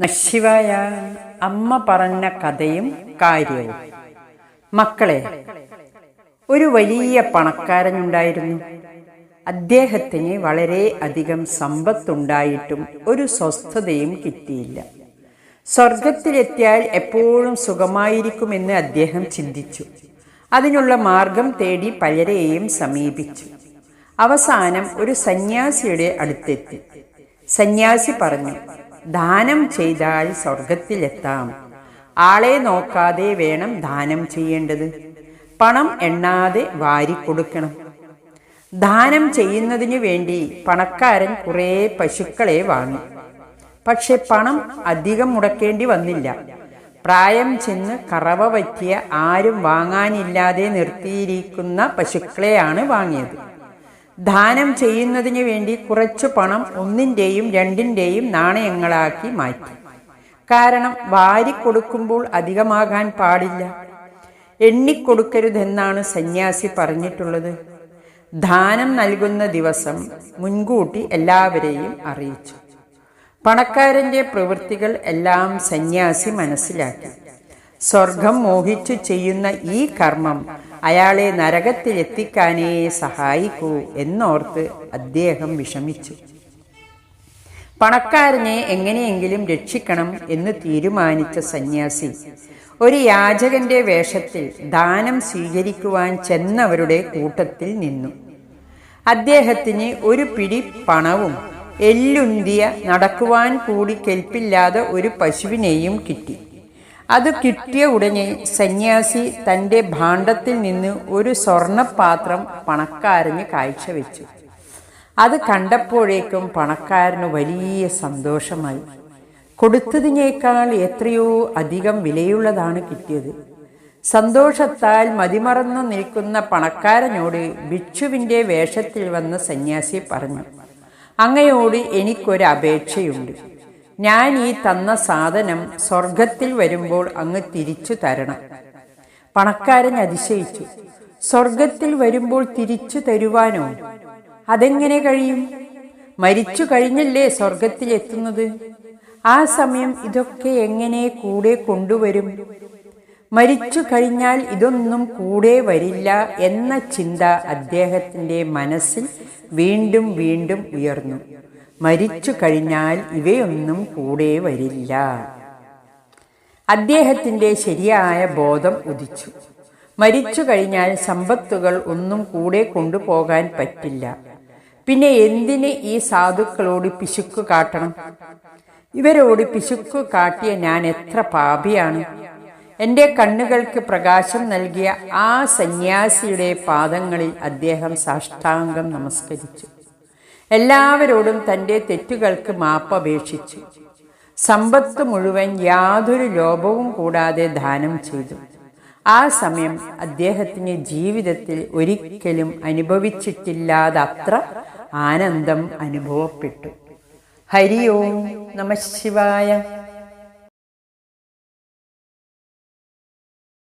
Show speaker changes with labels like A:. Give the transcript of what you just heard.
A: നശിവായ അമ്മ പറഞ്ഞ കഥയും കാര്യവും. മക്കളെ ഒരു വലിയ പണക്കാരനുണ്ടായിരുന്നു. അദ്ദേഹത്തിന് വളരെ അധികം സമ്പത്തുണ്ടായിട്ടും ഒരു സ്വസ്ഥതയും കിട്ടിയില്ല. സ്വർഗത്തിലെത്തിയാൽ എപ്പോഴും സുഖമായിരിക്കുമെന്ന് അദ്ദേഹം ചിന്തിച്ചു. അതിനുള്ള മാർഗം തേടി പലരെയും സമീപിച്ചു. അവസാനം ഒരു സന്യാസിയുടെ അടുത്തെത്തി. സന്യാസി പറഞ്ഞു ദാനം ചെയ്താൽ സ്വർഗത്തിലെത്താം ആളെ നോക്കാതെ വേണം ദാനം ചെയ്യേണ്ടത്. പണം എണ്ണാതെ വാരിക്കൊടുക്കണം ദാനം ചെയ്യുന്നതിനു വേണ്ടി പണക്കാരൻ കുറേ പശുക്കളെ വാങ്ങി. പക്ഷെ പണം അധികം മുടക്കേണ്ടി വന്നില്ല. പ്രായം ചെന്ന് കറവ പറ്റിയ ആരും വാങ്ങാനില്ലാതെ നിർത്തിയിരിക്കുന്ന പശുക്കളെയാണ് വാങ്ങിയത്. ദാനം ചെയ്യുന്നതിന് വേണ്ടി കുറച്ച് പണം ഒന്നിന്റെയും രണ്ടിന്റെയും നാണയങ്ങളാക്കി മാറ്റി. കാരണം വാരിക്കൊടുക്കുമ്പോൾ അധികമാകാൻ പാടില്ല. എണ്ണിക്കൊടുക്കരുതെന്നാണ് സന്യാസി പറഞ്ഞിട്ടുള്ളത്. ദാനം നൽകുന്ന ദിവസം മുൻകൂട്ടി എല്ലാവരെയും അറിയിച്ചു. പണക്കാരന്റെ പ്രവൃത്തികൾ എല്ലാം സന്യാസി മനസ്സിലാക്കി. സ്വർഗം മോഹിച്ചു ചെയ്യുന്ന ഈ കർമ്മം അയാളെ നരകത്തിലെത്തിക്കാനേ സഹായിക്കൂ എന്നോർത്ത് അദ്ദേഹം വിഷമിച്ചു. പണക്കാരനെ എങ്ങനെയെങ്കിലും രക്ഷിക്കണം എന്ന് തീരുമാനിച്ച സന്യാസി ഒരു യാചകന്റെ വേഷത്തിൽ ദാനം സ്വീകരിക്കുവാൻ ചെന്നവരുടെ കൂട്ടത്തിൽ നിന്നു. അദ്ദേഹത്തിന് ഒരു പിടി പണവും എല്ലുന്തിയ നടക്കുവാൻ കൂടി കെൽപ്പില്ലാതെ ഒരു പശുവിനെയും കിട്ടി. അത് കിട്ടിയ ഉടനെ സന്യാസി തന്റെ ഭാണ്ഡത്തിൽ നിന്ന് ഒരു സ്വർണപാത്രം പണക്കാരന് കാഴ്ചവെച്ചു. അത് കണ്ടപ്പോഴേക്കും പണക്കാരന് വലിയ സന്തോഷമായി. കൊടുത്തതിനേക്കാൾ എത്രയോ അധികം വിലയുള്ളതാണ് കിട്ടിയത്. സന്തോഷത്താൽ മതിമറന്ന് നിൽക്കുന്ന പണക്കാരനോട് ഭിക്ഷുവിന്റെ വേഷത്തിൽ വന്ന സന്യാസി പറഞ്ഞു അങ്ങയോട് എനിക്കൊരു അപേക്ഷയുണ്ട്. ഞാൻ ഈ തന്ന സാധനം സ്വർഗത്തിൽ വരുമ്പോൾ അങ്ങ് തിരിച്ചു തരണം. പണക്കാരൻ അതിശയിച്ചു. സ്വർഗത്തിൽ വരുമ്പോൾ തിരിച്ചു തരുവാനോ? അതെങ്ങനെ കഴിയും? മരിച്ചു കഴിഞ്ഞല്ലേ സ്വർഗത്തിൽ എത്തുന്നത്? ആ സമയം ഇതൊക്കെ എങ്ങനെ കൂടെ കൊണ്ടുവരും? മരിച്ചു കഴിഞ്ഞാൽ ഇതൊന്നും കൂടെ വരില്ല എന്ന ചിന്ത അദ്ദേഹത്തിന്റെ മനസ്സിൽ വീണ്ടും വീണ്ടും ഉയർന്നു. മരിച്ചു കഴിഞ്ഞാൽ ഇവയൊന്നും കൂടെ വരില്ല. അദ്ദേഹത്തിന്റെ ശരിയായ ബോധം ഉദിച്ചു. മരിച്ചു കഴിഞ്ഞാൽ സമ്പത്തുകൾ ഒന്നും കൂടെ കൊണ്ടുപോകാൻ പറ്റില്ല. പിന്നെ എന്തിന് ഈ സാധുക്കളോട് പിശുക്ക് കാട്ടണം? ഇവരോട് പിശുക്ക് കാട്ടിയ ഞാൻ എത്ര പാപിയാണ്. എന്റെ കണ്ണുകൾക്ക് പ്രകാശം നൽകിയ ആ സന്യാസിയുടെ പാദങ്ങളിൽ അദ്ദേഹം സാഷ്ടാംഗം നമസ്കരിച്ചു. എല്ലാവരോടും തന്റെ തെറ്റുകൾക്ക് മാപ്പപേക്ഷിച്ചു സമ്പത്ത് മുഴുവൻ യാതൊരു ലോഭവും കൂടാതെ ദാനം ചെയ്തു. ആ സമയം അദ്ദേഹത്തിന് ജീവിതത്തിൽ ഒരിക്കലും അനുഭവിച്ചിട്ടില്ലാതത്ര ആനന്ദം അനുഭവപ്പെട്ടു. ഹരി ഓം നമ ശിവായ.